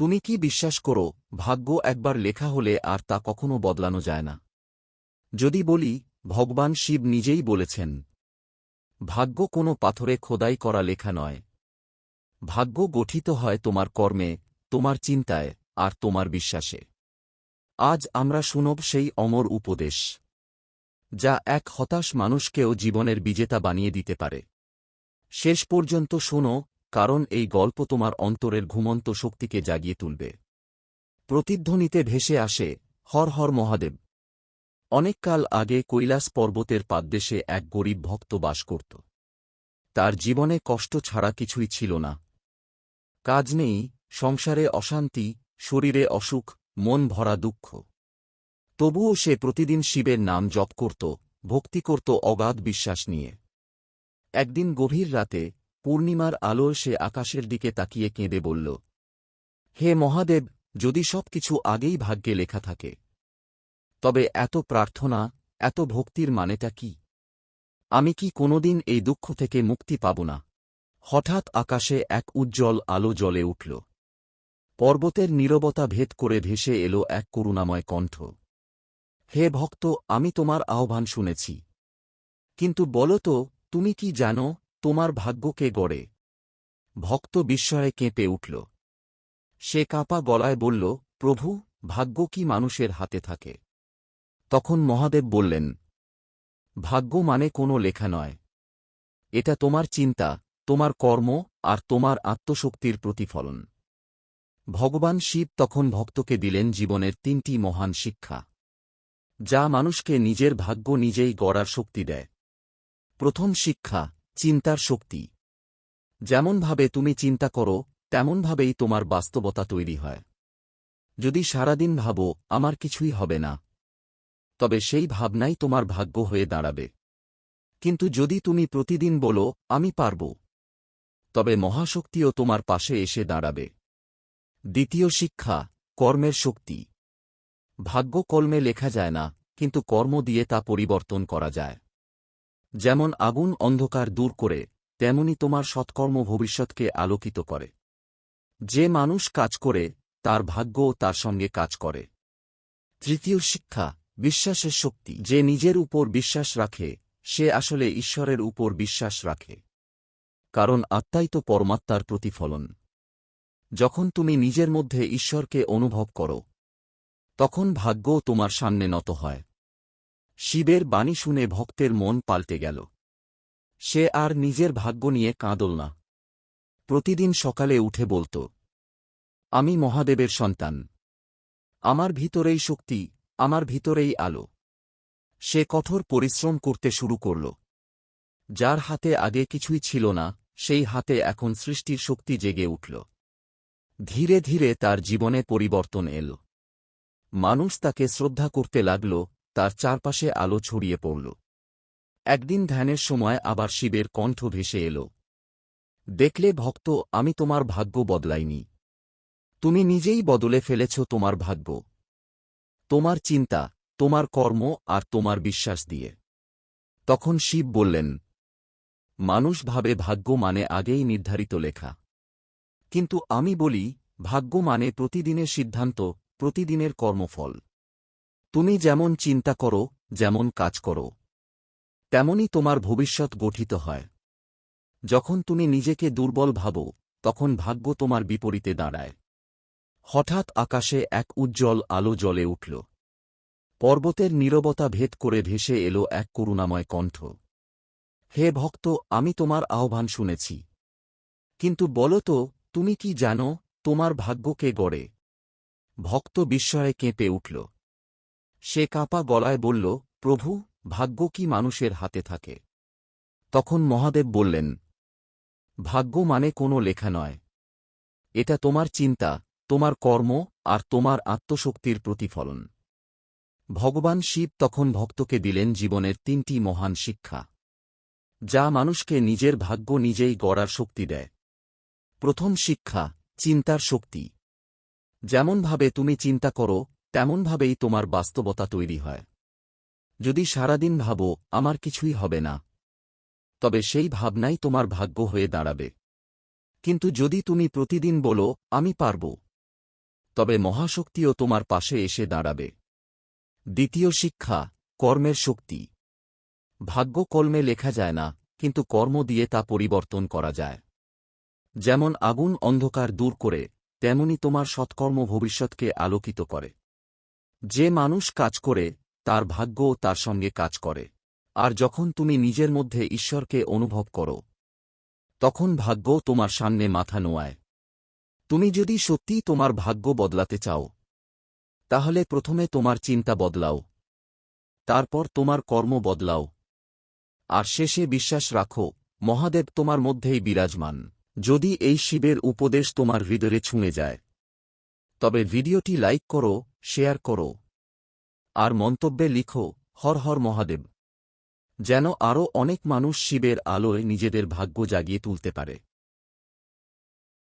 তুমি কি বিশ্বাস করো, ভাগ্য একবার লেখা হলে আর তা কখনো বদলানো যায় না। যদি বলি, ভগবান শিব নিজেই বলেছেন, ভাগ্য কোনো পাথরে খোদাই করা লেখা নয়। ভাগ্য গঠিত হয় তোমার কর্মে, তোমার চিন্তায়, আর তোমার বিশ্বাসে। আজ আমরা শুনব সেই অমর উপদেশ, যা এক হতাশ মানুষকেও জীবনের বিজেতা বানিয়ে দিতে পারে। শেষ পর্যন্ত শোনো কারণ এই গল্প তোমার অন্তরের ঘুমন্ত শক্তিকে জাগিয়ে তুলবে। প্রতিধ্বনিতে ভেসে আসে, হর হর মহাদেব। অনেককাল আগে কৈলাস পর্বতের পাদদেশে এক গরিব ভক্ত বাস করত। তার জীবনে কষ্ট ছাড়া কিছুই ছিল না। কাজ নেই, সংসারে অশান্তি, শরীরে অসুখ, মন ভরা দুঃখ। তবুও সে প্রতিদিন শিবের নাম জপ করত, ভক্তি করত অগাধ বিশ্বাস নিয়ে। একদিন গভীর রাতে পূর্ণিমার আলোয় সে আকাশের দিকে তাকিয়ে কেঁদে বলল, হে মহাদেব, যদি সব কিছু আগেই ভাগ্যে লেখা থাকে, তবে এত প্রার্থনা, এত ভক্তির মানেটা কি? আমি কি কোনোদিন এই দুঃখ থেকে মুক্তি পাব না? হঠাৎ আকাশে এক উজ্জ্বল আলো জ্বলে উঠল। পর্বতের নীরবতা ভেদ করে ভেসে এলো এক করুণাময় কণ্ঠ। হে ভক্ত, আমি তোমার আহ্বান শুনেছি। কিন্তু বলো তো, তুমি কি জানো তোমার ভাগ্যকে গড়ে? ভক্ত বিস্ময়ে কেঁপে উঠল। সে কাঁপা গলায় বলল, প্রভু, ভাগ্য কি মানুষের হাতে থাকে? তখন মহাদেব বললেন, ভাগ্য মানে কোনো লেখা নয়। এটা তোমার চিন্তা, তোমার কর্ম আর তোমার আত্মশক্তির প্রতিফলন। ভগবান শিব তখন ভক্তকে দিলেন জীবনের তিনটি মহান শিক্ষা, যা মানুষকে নিজের ভাগ্য নিজেই গড়ার শক্তি দেয়। প্রথম শিক্ষা চিন্তার শক্তি। যেমনভাবে তুমি চিন্তা করো তেমনভাবেই তোমার বাস্তবতা তৈরি হয়। যদি সারাদিন ভাবো, আমার কিছুই হবে না, তবে সেই ভাবনাই তোমার ভাগ্য হয়ে দাঁড়াবে। কিন্তু যদি তুমি প্রতিদিন বলো, আমি পারব, তবে মহাশক্তিও তোমার পাশে এসে দাঁড়াবে। দ্বিতীয় শিক্ষা, কর্মের শক্তি। ভাগ্য কলমে লেখা যায় না, কিন্তু কর্ম দিয়ে তা পরিবর্তন করা যায়। যেমন আগুন অন্ধকার দূর করে, তেমনি তোমার সৎকর্ম ভবিষ্যৎকে আলোকিত করে। যে মানুষ কাজ করে, তার ভাগ্যও তার সঙ্গে কাজ করে। তৃতীয় শিক্ষা, বিশ্বাসের শক্তি। যে নিজের উপর বিশ্বাস রাখে, সে আসলে ঈশ্বরের উপর বিশ্বাস রাখে। কারণ আত্মাই তো পরমাত্মার প্রতিফলন। যখন তুমি নিজের মধ্যে ঈশ্বরকে অনুভব করো, তখন ভাগ্যও তোমার সামনে নত হয়। শিবের বাণী শুনে ভক্তের মন পাল্টে গেল। সে আর নিজের ভাগ্য নিয়ে কাঁদল না। প্রতিদিন সকালে উঠে বলত, আমি মহাদেবের সন্তান। আমার ভিতরেই শক্তি, আমার ভিতরেই আলো। সে কঠোর পরিশ্রম করতে শুরু করল। যার হাতে আগে কিছুই ছিল না, সেই হাতে এখন সৃষ্টির শক্তি জেগে উঠল। ধীরে ধীরে তার জীবনে পরিবর্তন এল। মানুষ তাকে শ্রদ্ধা করতে লাগল তার চারপাশে আলো ছড়িয়ে পড়ল। একদিন ধ্যানের সময় আবার শিবের কণ্ঠ ভেসে এল। দেখলে ভক্ত, আমি তোমার ভাগ্য বদলাইনি। তুমি নিজেই বদলে ফেলেছ তোমার ভাগ্য। তোমার চিন্তা, তোমার কর্ম আর তোমার বিশ্বাস দিয়ে। তখন শিব বললেন, মানুষ ভাবে ভাগ্য মানে আগেই নির্ধারিত লেখা। কিন্তু আমি বলি, ভাগ্য মানে প্রতিদিনের সিদ্ধান্ত, প্রতিদিনের কর্মফল। তুমি যেমন চিন্তা করো, যেমন কাজ করো, তেমনই তোমার ভবিষ্যৎ গঠিত হয়। যখন তুমি নিজেকে দুর্বল ভাবো, তখন ভাগ্য তোমার বিপরীতে দাঁড়ায়। হঠাৎ আকাশে এক উজ্জ্বল আলো জ্বলে উঠল। পর্বতের নীরবতা ভেদ করে ভেসে এলো এক করুণাময় কণ্ঠ। হে ভক্ত, আমি তোমার আহ্বান শুনেছি। কিন্তু বলো তো, তুমি কি জানো, তোমার ভাগ্যকে গড়ে? ভক্ত বিস্ময়ে কেঁপে উঠল। সে কাঁপা গলায় বলল, প্রভু, ভাগ্য কি মানুষের হাতে থাকে? তখন মহাদেব বললেন, ভাগ্য মানে কোনো লেখা নয়। এটা তোমার চিন্তা, তোমার কর্ম আর তোমার আত্মশক্তির প্রতিফলন। ভগবান শিব তখন ভক্তকে দিলেন জীবনের তিনটি মহান শিক্ষা, যা মানুষকে নিজের ভাগ্য নিজেই গড়ার শক্তি দেয়। প্রথম শিক্ষা, চিন্তার শক্তি। যেমনভাবে তুমি চিন্তা করো তেমনভাবেই তোমার বাস্তবতা তৈরি হয়। যদি সারাদিন ভাবো, আমার কিছুই হবে না, তবে সেই ভাবনাই তোমার ভাগ্য হয়ে দাঁড়াবে। কিন্তু যদি তুমি প্রতিদিন বলো, আমি পারব, তবে মহাশক্তিও তোমার পাশে এসে দাঁড়াবে। দ্বিতীয় শিক্ষা, কর্মের শক্তি। ভাগ্য কলমে লেখা যায় না, কিন্তু কর্ম দিয়ে তা পরিবর্তন করা যায়। যেমন আগুন অন্ধকার দূর করে, তেমনি তোমার সৎকর্ম ভবিষ্যৎকে আলোকিত করে। যে মানুষ কাজ করে, তার ভাগ্যও তার সঙ্গে কাজ করে। আর যখন তুমি নিজের মধ্যে ঈশ্বরকে অনুভব করো, তখন ভাগ্য তোমার সামনে মাথা নোয়ায়। তুমি যদি সত্যিই তোমার ভাগ্য বদলাতে চাও, তাহলে প্রথমে তোমার চিন্তা বদলাও। তারপর তোমার কর্ম বদলাও। আর শেষে বিশ্বাস রাখো, মহাদেব তোমার মধ্যেই বিরাজমান। যদি এই শিবের উপদেশ তোমার হৃদয়ে ছুঁয়ে যায় তবে ভিডিওটি লাইক করো, শেয়ার করো। আর মন্তব্যে লিখো, হর হর মহাদেব। যেন আরও অনেক মানুষ শিবের আলোয় নিজেদের ভাগ্য জাগিয়ে তুলতে পারে।